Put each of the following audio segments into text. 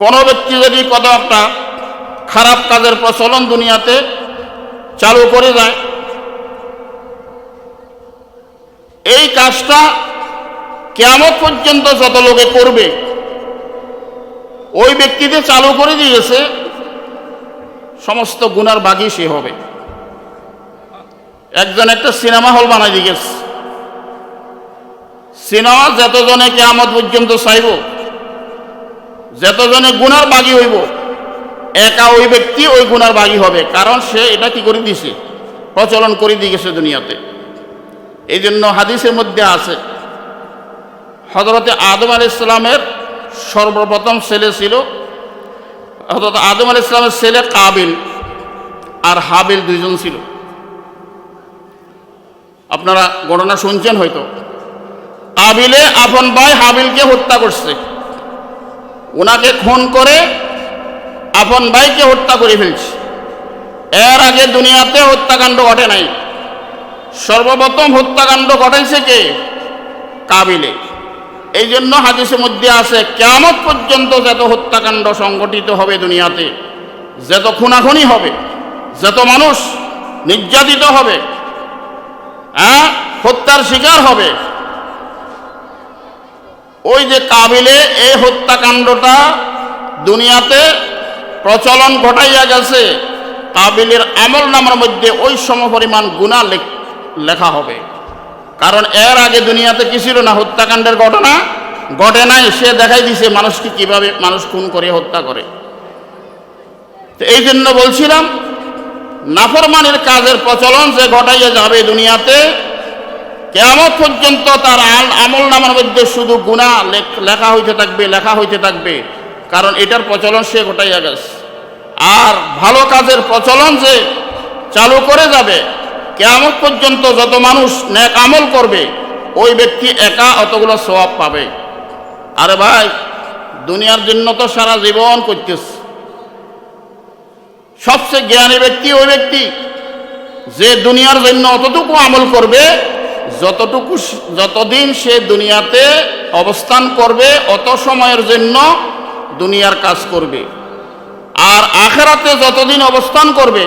কোনো ব্যক্তি যদি কত একটা খারাপ কাজের প্রচলন দুনিয়াতে চালু করে যায় এই কাজটা কেমন পর্যন্ত যত লোকে করবে, ওই ব্যক্তিতে চালু করে দিয়েছে, সমস্ত গুনার বাগি সে হবে। একজন একটা সিনেমা হল বানাই দিয়ে গেছে সিনেমা যতজনে কেয়ামত পর্যন্ত চাইব যতজনে গুনার বাগি হইব, একা ওই ব্যক্তি ওই গুনার বাগি হবে, কারণ সে এটা কি করে দিছে? প্রচলন করে দিয়ে গেছে দুনিয়াতে। এই জন্য হাদিসের মধ্যে আছে হজরতে আদম আলি ইসলামের সর্বপ্রথম ছেলে ছিল হজরত আদম আলি ইসলামের ছেলে কাবিল আর হাবিল দুইজন ছিল। আপনারা ঘটনা শুনছেন হয়তো। কাবিলে আপন ভাই হাবিলকে হত্যা করছে। ওনাকে খুন করে আপন ভাইকে হত্যা করে ফেলছে। এর আগে দুনিয়াতে হত্যাকাণ্ড ঘটে নাই। সর্বপ্রথম হত্যাকাণ্ড ঘটাইছে কে? কাবিলে। এই জন্য হাদিসের মধ্যে আছে কেমন পর্যন্ত যত হত্যাকাণ্ড সংগঠিত হবে দুনিয়াতে, যত খুনাখুনি হবে, যত মানুষ নির্যাতিত হবে হ্যাঁ হত্যার শিকার হবে ওই যে কাবিলে এই হত্যাকাণ্ডটা দুনিয়াতে প্রচলন ঘটাইয়া গেছে, কাবিলের আমল নামের মধ্যে ওই সমপরিমাণ গুণা লেখা হবে। কারণ এর আগে দুনিয়াতে কি ছিল না? হত্যাকাণ্ডের ঘটনা ঘটে নাই, সে দেখাই দিছে মানুষকে কীভাবে মানুষ খুন করে, হত্যা করে। তো এই জন্য বলছিলাম, নাফরমানের কাজের প্রচলন যে ঘটাইয়া যাবে দুনিয়াতে কেমন পর্যন্ত তার আমল নামার মধ্যে শুধু গুণা লেখা হইতে থাকবে, লেখা হইতে থাকবে। কারণ এটার প্রচলন সে ঘটাইয়া গেছে আর ভালো কাজের প্রচলন যে চালু করে যাবে কেমন পর্যন্ত যত মানুষ ন্যাক আমল করবে, ওই ব্যক্তি একা অতগুলো স্বভাব পাবে। আরে ভাই, দুনিয়ার জন্য তো সারা জীবন করতেছে। সবচেয়ে জ্ঞানী ব্যক্তি ওই ব্যক্তি, যে দুনিয়ার জন্য অতটুকু আমল করবে যতটুকু যতদিন সে দুনিয়াতে অবস্থান করবে, অত সময়ের জন্য দুনিয়ার কাজ করবে। আর আখেরাতে যতদিন অবস্থান করবে,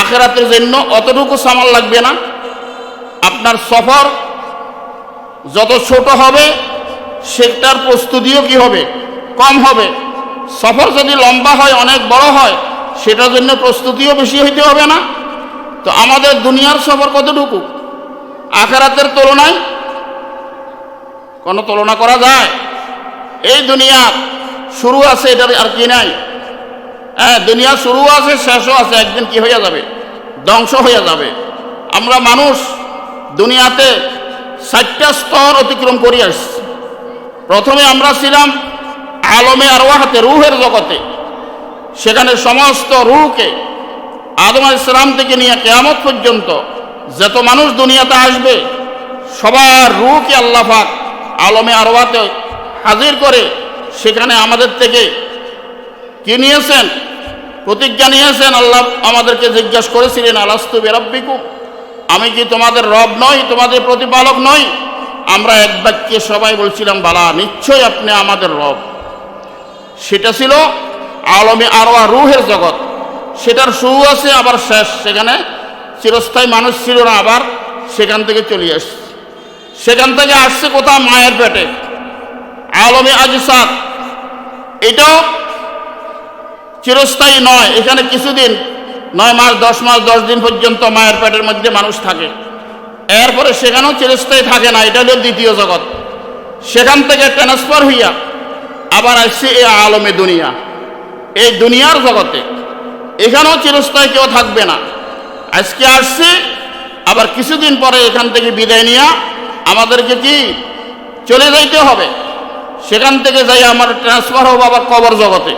আখেরাতের জন্য অতটুকু সামাল লাগবে না। আপনার সফর যত ছোট হবে, সেটার প্রস্তুতিও কি হবে? কম হবে। সফর যদি লম্বা হয়, অনেক বড় হয়, সেটার জন্য প্রস্তুতিও বেশি হইতে হবে না। তো আমাদের দুনিয়ার সফর কতটুকু? আখেরাতের তুলনায় কোনো তুলনা করা যায়। এই দুনিয়া শুরু আছে এটার আর কি নাই। হ্যাঁ দুনিয়া শুরু আছে, শেষও আছে, একদিন কি হয়ে যাবে? ধ্বংস হয়ে যাবে। আমরা মানুষ দুনিয়াতে ষাটটা স্তর অতিক্রম করে আসছি। প্রথমে আমরা ছিলাম আলমে আরওয়াহাতে, রুহের জগতে। সেখানে সমস্ত রুহকে আদম ইসলাম থেকে নিয়ে কেয়ামত পর্যন্ত যত মানুষ দুনিয়াতে আসবে, সবার রুহকে আল্লাহাক আলমে আরওয়াতে হাজির করে সেখানে আমাদের থেকে কি নিয়েছেন? প্রতিজ্ঞা নিয়েছেন? আল্লাহ আমাদেরকে জিজ্ঞাসা করেছিলেন, আলাস্তু বেরব্বিকু আমি কি তোমাদের রব নই, তোমাদের প্রতিপালক নই? আমরা এক বাক্যে সবাই বলছিলাম, বালা, নিশ্চয়ই আপনি আমাদের রব। সেটা ছিল আলমে আরোয়া রুহের জগৎ। সেটার শুরু আছে, আবার শেষ। সেখানে চিরস্থায়ী মানুষ ছিল না, আবার সেখান থেকে চলে আসছে। সেখান থেকে আসছে কোথাও মায়ের পেটে। আলমে আজিসাদ এটাও চিরস্থায়ী নয়, এখানে কিছুদিন, নয় মাস, দশ মাস, দশ দিন পর্যন্ত মায়ের পেটের মধ্যে মানুষ থাকে। এরপরে সেখানেও চিরস্থায়ী থাকে না, এটা হলো দ্বিতীয় জগৎ। সেখান থেকে ট্রান্সফার হইয়া আবার আসছে এই আলমে দুনিয়া। এই দুনিয়ার জগতে, এখানেও চিরস্থায়ী কেউ থাকবে না। আজকে আসছি, আবার কিছুদিন পরে এখান থেকে বিদায় নিয়ে আমাদেরকে কি চলে যাইতে হবে? সেখান থেকে যাই আমার ট্রান্সফার হব আবার কবর জগতে।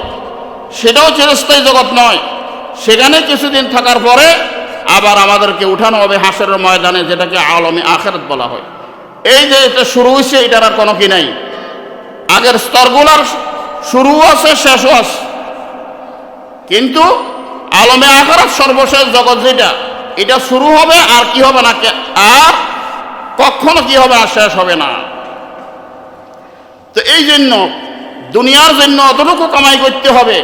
সেটাও চিরস্থায়ী জগৎ নয়। সেখানে কিছুদিন থাকার পরে আবার আমাদেরকে উঠানো হবে হাঁসের ময়দানে, যেটাকে আলমে আখেরত বলা হয়। এই যে এটা শুরু হয়েছে এটার আর কোনো কি নাই। আগের স্তরগুলার শুরু আছে, শেষও আছে। কিন্তু আলমে আখেরত সর্বশেষ জগৎ যেটা, এটা শুরু হবে আর কি হবে না আর কখনো কি হবে আর শেষ হবে না। তো এই জন্য দুনিয়ার জন্য অতটুকু কামাই করতে হবে,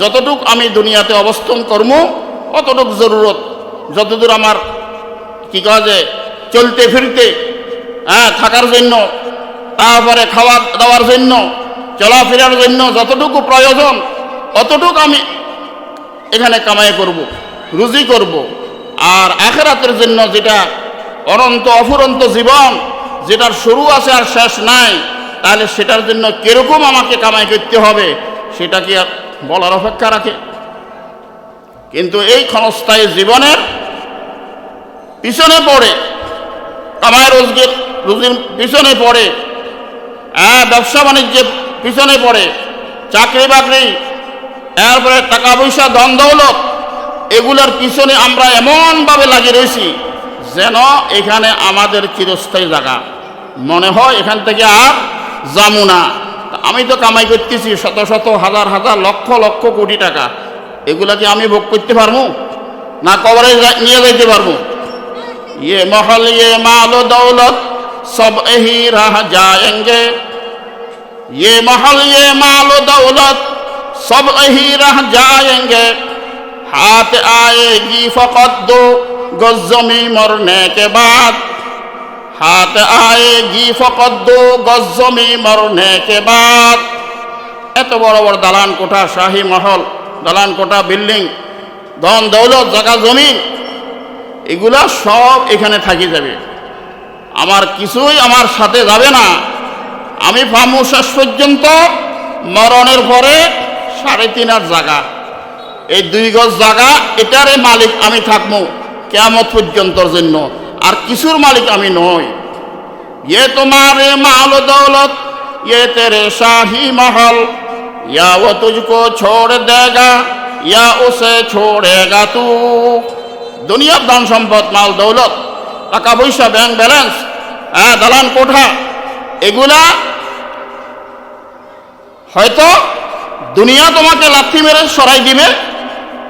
যতটুক আমি দুনিয়াতে অবস্থান করব, অতটুকু জরুরত। যতদূর আমার কি কওয়া যায় চলতে ফিরতে হ্যাঁ থাকার জন্য, তারপরে খাওয়া দাওয়ার জন্য, চলাফেরার জন্য যতটুকু প্রয়োজন, অতটুকু আমি এখানে কামাই করব, রুজি করব। আর আখেরাতের জন্য যেটা অনন্ত অফুরন্ত জীবন, যেটার শুরু আছে আর শেষ নাই, তাহলে সেটার জন্য কীরকম আমাকে কামাই করতে হবে, সেটা কি বলার অপেক্ষা রাখে? কিন্তু এই ক্ষণস্থায়ী জীবনের পিছনে পড়ে, কামাই রোজগের, রুজির পিছনে পড়ে হ্যাঁ ব্যবসা বাণিজ্যের পিছনে পড়ে, চাকরি বাকরি এরপরে টাকা পয়সা, ধন দৌলত, এগুলোর পিছনে আমরা এমনভাবে লাগিয়ে রয়েছি যেন এখানে আমাদের চিরস্থায়ী জায়গা। মনে হয় এখান থেকে আর যাব না। আমি তো কামাই করতেছি শত শত, হাজার হাজার, লক্ষ লক্ষ কোটি টাকা। এগুলা কি আমি ভোগ করতে পারব? না কবরে নিয়ে যাইতে পারব? ইয়ে মহল ইয়ে মাল, দৌলত, সব এহি রাহ যায়েঙ্গে। ইয়ে মহল ইয়ে মাল, দৌলত सब यही रह जाएंगे हाथ आएगी फकत दो गज जमी मरने के बाद हाथ आएगी फकत दो गज जमी मरने के बाद এত বড় বড় দালান কোঠা শাহী মহল দালান কোঠা বিল্ডিং ধন দৌলত জায়গা জমি এগুলা সব এখানে থাকি যাবে আমার কিছুই আমার সাথে যাবে না আমি পামু শেষ পর্যন্ত মরণের পরে সাড়ে তিন আর জায়গা। এই দুই গজ জায়গা এটারে মালিক আমি থাকব কেমন পর্যন্তর জন্য। আর কিছুর মালিক আমি নই। ইয়ে তোমার মাল দৌলত ইয়ে তেরে শাহি মহল। ইয়া ও তুজকো ছোড় দেগা, ইয়া উসে ছোড়েগা তু। দুনিয়ার ধন সম্পদ, মাল দৌলত, টাকা পয়সা ব্যাংক ব্যালেন্স হ্যাঁ দালান কোঠা, এগুলা হয়তো দুনিয়া তোমাকে লাথি মেরে, সরাই দিবে,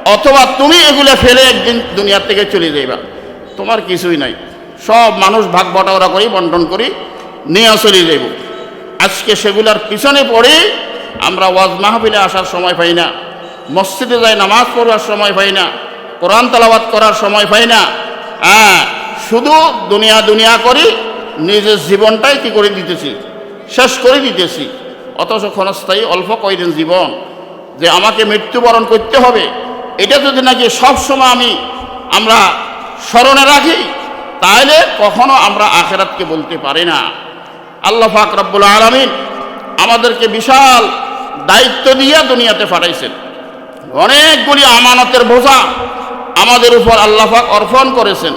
অথবা তুমি এগুলো ফেলে একদিন দুনিয়ার থেকে চলে যাইবা। তোমার কিছুই নাই। সব মানুষ ভাগ বটাওরা করি, বন্টন করি, নিয়ে চলে যাইব। আজকে সেগুলার পিছনে পড়ে আমরা ওয়াজ মাহফিলে আসার সময় পাই না। মসজিদে যাই, নামাজ পড়ার সময় পাই না। কোরআন তালাবাত করার সময় পাই না। হ্যাঁ শুধু দুনিয়া দুনিয়া করি, নিজের জীবনটাই কি করে দিতেছি? শেষ করে দিতেছি। অথচ ক্ষণস্থায়ী অল্প কয়দিন জীবন যে আমাকে মৃত্যুবরণ করতে হবে, এটা যদি নাকি সবসময় আমি, আমরা স্মরণে রাখি, তাহলে কখনো আমরা আখেরাতকে বলতে পারি না। আল্লাহ ফাক রব্বুল আলমিন আমাদেরকে বিশাল দায়িত্ব দিয়ে দুনিয়াতে পাঠাইছেন। অনেকগুলি আমানতের বোঝা আমাদের উপর আল্লাহ পাক অর্পণ করেছেন।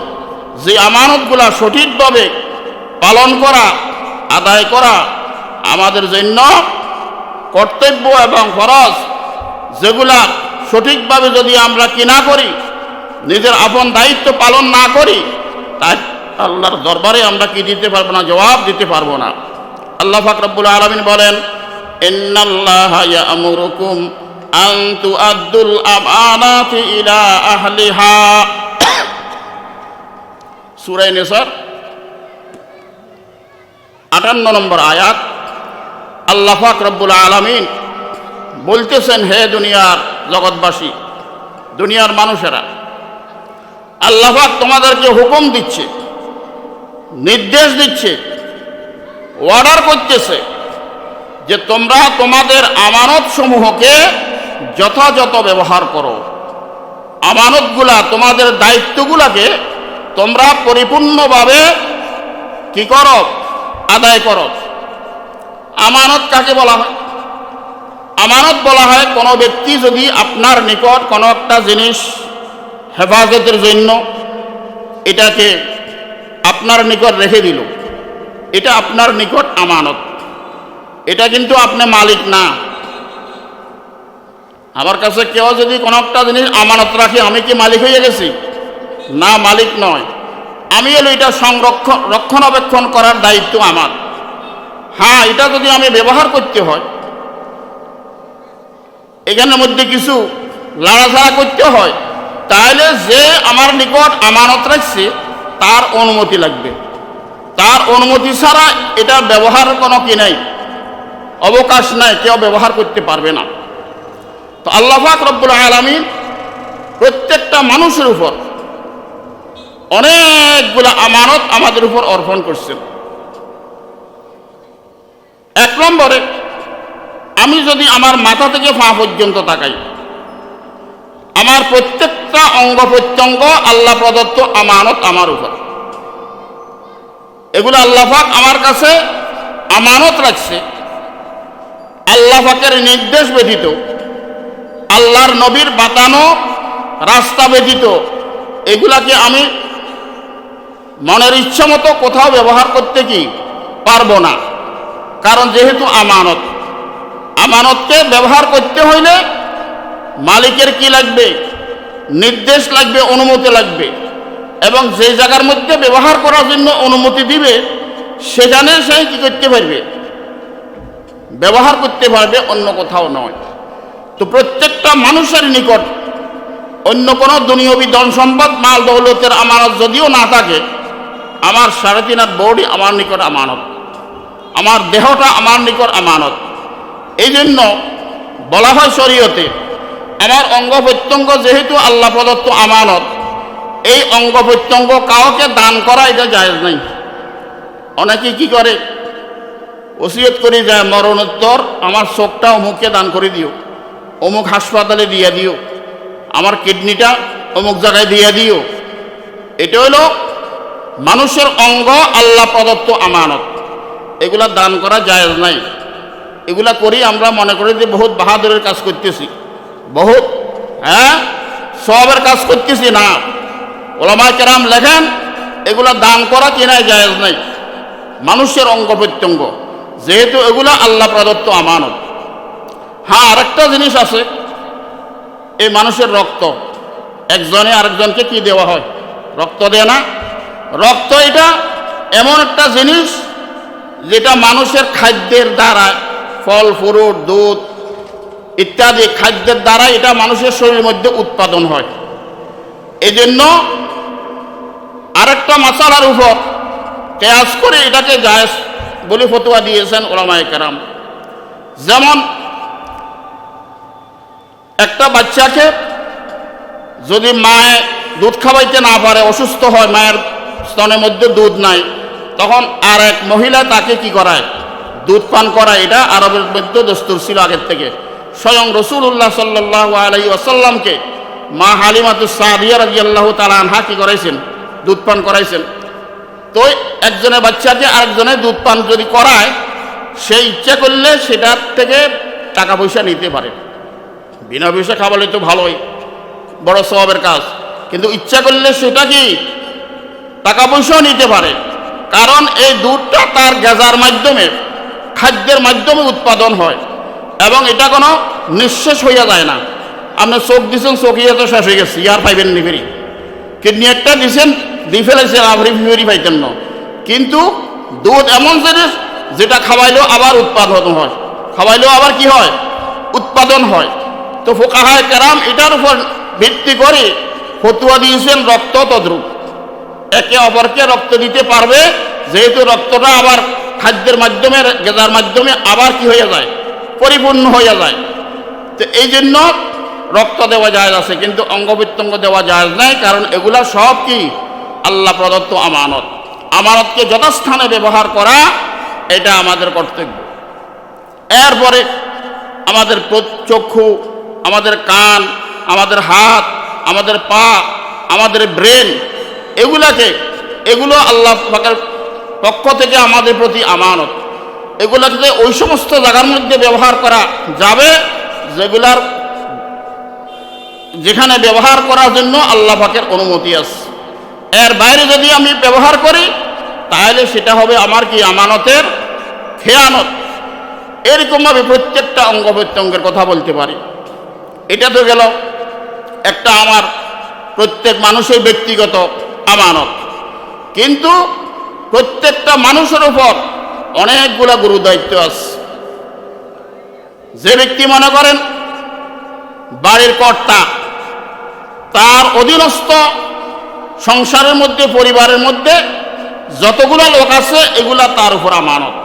যে আমানতগুলা সঠিকভাবে পালন করা, আদায় করা আমাদের জন্য কর্তব্য এবং ফরজ। যেগুলা সঠিকভাবে যদি আমরা কিনা করি, নিজের আপন দায়িত্ব পালন না করি, তাই আল্লাহর দরবারে আমরা কি দিতে পারব না, জবাব দিতে পারব না। আল্লাহ ফাকরাবুল আলমিন বলেন, ইন্নাল্লাহ ইয়ামুরুকুম আন তুআদ্দুল আমানাতি ইলা আহলিহা। সূরা নিসার আটান্ন নম্বর আয়াত। আল্লাহ পাক রব্বুল আলামিন বলতেছেন, হে দুনিয়ার জগৎবাসী, দুনিয়ার মানুষেরা, আল্লাহ পাক তোমাদেরকে হুকুম দিচ্ছে, নির্দেশ দিচ্ছে অর্ডার করতেছে যে তোমরা তোমাদের আমানত সমূহকে যথাযথ ব্যবহার করো। আমানতগুলা, তোমাদের দায়িত্বগুলাকে তোমরা পরিপূর্ণভাবে কি করো? আদায় করো। আমানত কাকে বলা হয়? আমানত বলা হয় কোনো ব্যক্তি যদি আপনার নিকট কোনো একটা জিনিস হেফাজতের জন্য এটাকে আপনার নিকট রেখে দিল, এটা আপনার নিকট আমানত। এটা কিন্তু আপনি মালিক না। আমার কাছে কেউ যদি কোনো একটা জিনিস আমানত রাখে, আমি কি মালিক হয়ে গেছি? না, মালিক নয়। আমি এলো এটা সংরক্ষণ রক্ষণাবেক্ষণ করার দায়িত্ব আমার। হ্যাঁ এটা যদি আমি ব্যবহার করতে হয়, এখানের মধ্যে কিছু লাড়াছাড়া করতে হয়, তাহলে যে আমার নিকট আমানত রাখছে, তার অনুমতি লাগবে। তার অনুমতি ছাড়া এটা ব্যবহার কোনো কি নাই, অবকাশ নাই, কেউ ব্যবহার করতে পারবে না। তো আল্লাহাক রব্বুল আলমিন প্রত্যেকটা মানুষের উপর অনেকগুলো আমানত আমাদের উপর অর্পণ করছেন। এক নম্বরে, আমি যদি আমার মাথা থেকে পা পর্যন্ত তাকাই, আমার প্রত্যেকটা অঙ্গ প্রত্যঙ্গ আল্লাহ প্রদত্ত আমানত আমার উপর। এগুলো আল্লাহাক আমার কাছে আমানত রাখছে। আল্লাহাকের নির্দেশ ব্যতীত, আল্লাহর নবীর বাতানো রাস্তা ব্যতীত, এগুলাকে আমি মনের ইচ্ছা মতো কোথাও ব্যবহার করতে কি পারব না। কারণ যেহেতু আমানত, আমানতকে ব্যবহার করতে হইলে মালিকের কি লাগবে? নির্দেশ লাগবে, অনুমতি লাগবে। এবং যে জায়গার মধ্যে ব্যবহার করার জন্য অনুমতি দিবে সেখানে সে কি করতে পারবে। ব্যবহার করতে পারবে, অন্য কোথাও নয়। তো প্রত্যেকটা মানুষের নিকট অন্য কোনো দুনিয়বী ধন সম্পদ, মাল, দৌলতের আমানত যদিও না থাকে, আমার সাড়ে তিন বডি আমার নিকট আমানত। আমার দেহটা আমার নিকট আমানত। এই জন্য বলা হয় শরীয়তে আমার অঙ্গ প্রত্যঙ্গ যেহেতু আল্লাহ প্রদত্ত আমানত, এই অঙ্গ প্রত্যঙ্গ কাউকে দান করা এটা জায়েজ নাই। অনেকে কি করে? ওসিয়ত করে যায় মরণোত্তর আমার চোখটা অমুককে দান করে দিও, অমুক হাসপাতালে দিয়ে দিও, আমার কিডনিটা অমুক জায়গায় দিয়ে দিও। এটা হলো মানুষের অঙ্গ আল্লাহ প্রদত্ত আমানত। এগুলা দান করা জায়েজ নাই। এগুলা করি আমরা মনে করি যে বহুত বাহাদুরের কাজ করতেছি। বহুত হ্যাঁ? সবের কাজ করতেছি না। ওলামা কেরাম লেখেন, এগুলা দান করা কিনায় জায়েজ নাই। মানুষের অঙ্গ প্রত্যঙ্গ। যেহেতু এগুলা আল্লাহ প্রদত্ত আমানত। হ্যাঁ আরেকটা জিনিস আছে। এই মানুষের রক্ত। একজনে আরেকজনকে কি দেওয়া হয়? রক্ত দেয় না। রক্ত এটা এমন একটা জিনিস যেটা মানুষের খাদ্যের দ্বারা, ফল, ফ্রুট, দুধ ইত্যাদি খাদ্যের দ্বারা এটা মানুষের শরীরের মধ্যে উৎপাদন হয়। এই জন্য আরেকটা মশালার উপর কেয়াস করে এটাকে জায়েজ বলে ফতোয়া দিয়েছেন ওলামায় কেরাম। যেমন একটা বাচ্চাকে যদি মায়ে দুধ খাওয়াইতে না পারে, অসুস্থ হয়, মায়ের স্তনের মধ্যে দুধ নাই তখন আর এক মহিলা তাকে কি করায়? দুধ পান করা এটা আরবের মধ্যে দস্তুর ছিল আগের থেকে। স্বয়ং রসুল্লাহ সাল্লাহ আলাই আসাল্লামকে মা হালিমাতু সাদিয়া রাজি আল্লাহ তালা আনহা কি করাইছেন? দুধ পান করাইছেন। তো একজনের বাচ্চা বাচ্চাকে আরেকজনের দুধ পান যদি করায়, সে ইচ্ছা করলে সেটার থেকে টাকা পয়সা নিতে পারে। বিনা পয়সা খাওয়ালে তো ভালোই, বড় স্বভাবের কাজ। কিন্তু ইচ্ছা করলে সেটা কি? টাকা পয়সাও নিতে পারে। কারণ এই দুধটা তার গেজার মাধ্যমে, খাদ্যের মাধ্যমে উৎপাদন হয় এবং এটা কোনো নিঃশেষ হইয়া যায় না। আপনি চোখ দিচ্ছেন চোখে তো শেষ হয়ে গেছে, ইয়ার পাইবেন নিফেরি কিডনি একটা দিচ্ছেন দিয়ে ফেলেছেন আপনি ফিফেরি পাইতেন না। কিন্তু দুধ এমন জিনিস যেটা খাওয়াইলেও আবার উৎপাদন হয়। খাওয়াইলেও আবার কি হয়? উৎপাদন হয়। তো ফোকাহায় কেরাম এটার উপর ভিত্তি করে ফতুয়া দিয়েছেন রক্ত তদ্রুপ। একে অপরকে রক্ত দিতে পারবে, যেহেতু রক্তটা আবার খাদ্যের মাধ্যমে, গেদার মাধ্যমে আবার কি হয়ে যায়? পরিপূর্ণ হয়ে যায়। তো এই জন্য রক্ত দেওয়া যায় আছে, কিন্তু অঙ্গ প্রত্যঙ্গ দেওয়া যায় নাই, কারণ এগুলা সব কি? আল্লাহ প্রদত্ত আমানত। আমানতকে যথাস্থানে ব্যবহার করা, এটা আমাদের কর্তব্য। এরপরে আমাদের চক্ষু, আমাদের কান, আমাদের হাত, আমাদের পা, আমাদের ব্রেন এগুলাকে, এগুলো আল্লাহ পাকের পক্ষ থেকে আমাদের প্রতি আমানত। এগুলাকে ওই সমস্ত জায়গার মধ্যে ব্যবহার করা যাবে, যেগুলার যেখানে ব্যবহার করার জন্য আল্লাহ পাকের অনুমতি আছে। এর বাইরে যদি আমি ব্যবহার করি, তাহলে সেটা হবে আমার কি আমানতের খেয়ানত। এরকমভাবে প্রত্যেকটা অঙ্গ প্রত্যঙ্গের কথা বলতে পারি। এটা তো গেল একটা আমার প্রত্যেক মানুষের ব্যক্তিগত আমানত। কিন্তু প্রত্যেকটা মানুষের উপর অনেকগুলা গুরু দায়িত্ব আছে। যে ব্যক্তি মনে করেন বাড়ির কর্তা, তার অধীনস্থ সংসারের মধ্যে, পরিবারের মধ্যে যতগুলো লোক আছে, এগুলা তার উপর আমানত।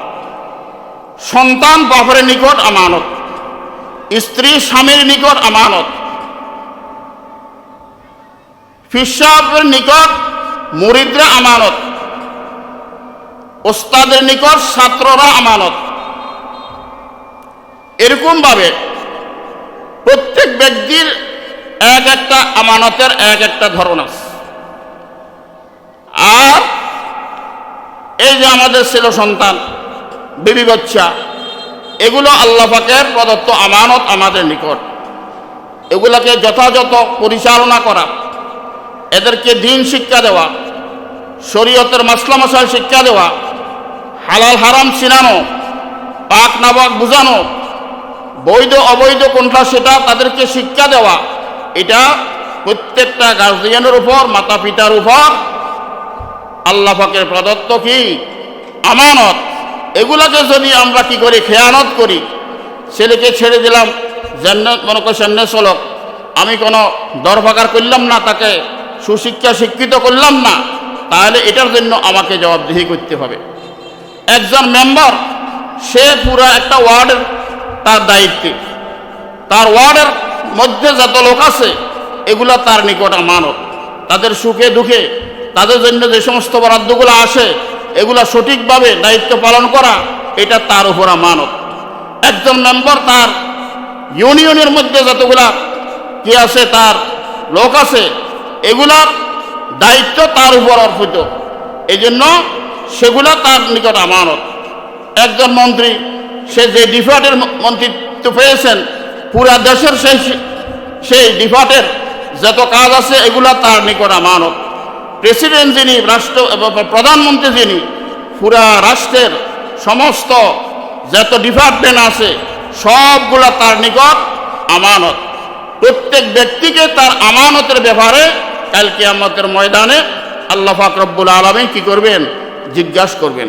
সন্তান বাপের নিকট আমানত। স্ত্রী স্বামীর নিকট আমানত। ফিসাবের নিকট মুরিদরা আমানত। ওস্তাদের নিকট ছাত্ররা আমানত। এরকমভাবে প্রত্যেক ব্যক্তির এক একটা আমানতের এক একটা ধরন আছে। আর এই যে আমাদের ছিল সন্তান, বিবি বাচ্চা, এগুলো আল্লাহ পাকের প্রদত্ত আমানত আমাদের নিকট। এগুলোকে যথাযথ পরিচালনা করা এদেরকে দিন শিক্ষা দেওয়া, শরীয়তের মাসলা মশাল শিক্ষা দেওয়া, হালাল হারাম চিনানো, পাক নাবাক বুঝানো, বৈধ অবৈধ কোনটা সেটা তাদেরকে শিক্ষা দেওয়া, এটা প্রত্যেকটা গার্জিয়ানের উপর মাতা পিতার উপর, আল্লাহ পাকের প্রদত্ত কি? আমানত। এগুলাকে যদি আমরা কি করি? খেয়ানত করি। ছেলেকে ছেড়ে দিলাম, জান্নাত মনে করি সামনে চলক। আমি কোনো দরভাগার করলাম না তাকে। সুশিক্ষা শিক্ষিত করলাম না, তাহলে এটার জন্য আমাকে জবাবদিহি করতে হবে। একজন মেম্বার সে পুরো একটা ওয়ার্ডের তার দায়িত্বে। তার ওয়ার্ডের মধ্যে যত লোক আছে, এগুলা তার নিকট আমানত। তাদের সুখে দুঃখে, তাদের জন্য যে সমস্ত বরাদ্দগুলো আসে, এগুলা সঠিকভাবে দায়িত্ব পালন করা, এটা তার উপর মানব একজন মেম্বার তার ইউনিয়নের মধ্যে যতগুলা কি আছে, তার লোক আছে এগুলার দায়িত্ব তার উপর অর্পিত। এই জন্য সেগুলা তার নিকট আমানত। একজন মন্ত্রী, সে যে ডিফার্টের মন্ত্রিত্ব পেয়েছেন, পুরা দেশের সেই সেই ডিফার্টের যত কাজ আছে, এগুলা তার নিকট আমানত। প্রেসিডেন্ট যিনি, রাষ্ট্র এবং, প্রধানমন্ত্রী যিনি, পুরা রাষ্ট্রের সমস্ত যত ডিপার্টমেন্ট আছে, সবগুলা তার নিকট আমানত। প্রত্যেক ব্যক্তিকে তার আমানতের ব্যাপারে কালকে আমাদের ময়দানে আল্লাহ ফাকরব্বুল আলমী কি করবেন? জিজ্ঞাসা করবেন।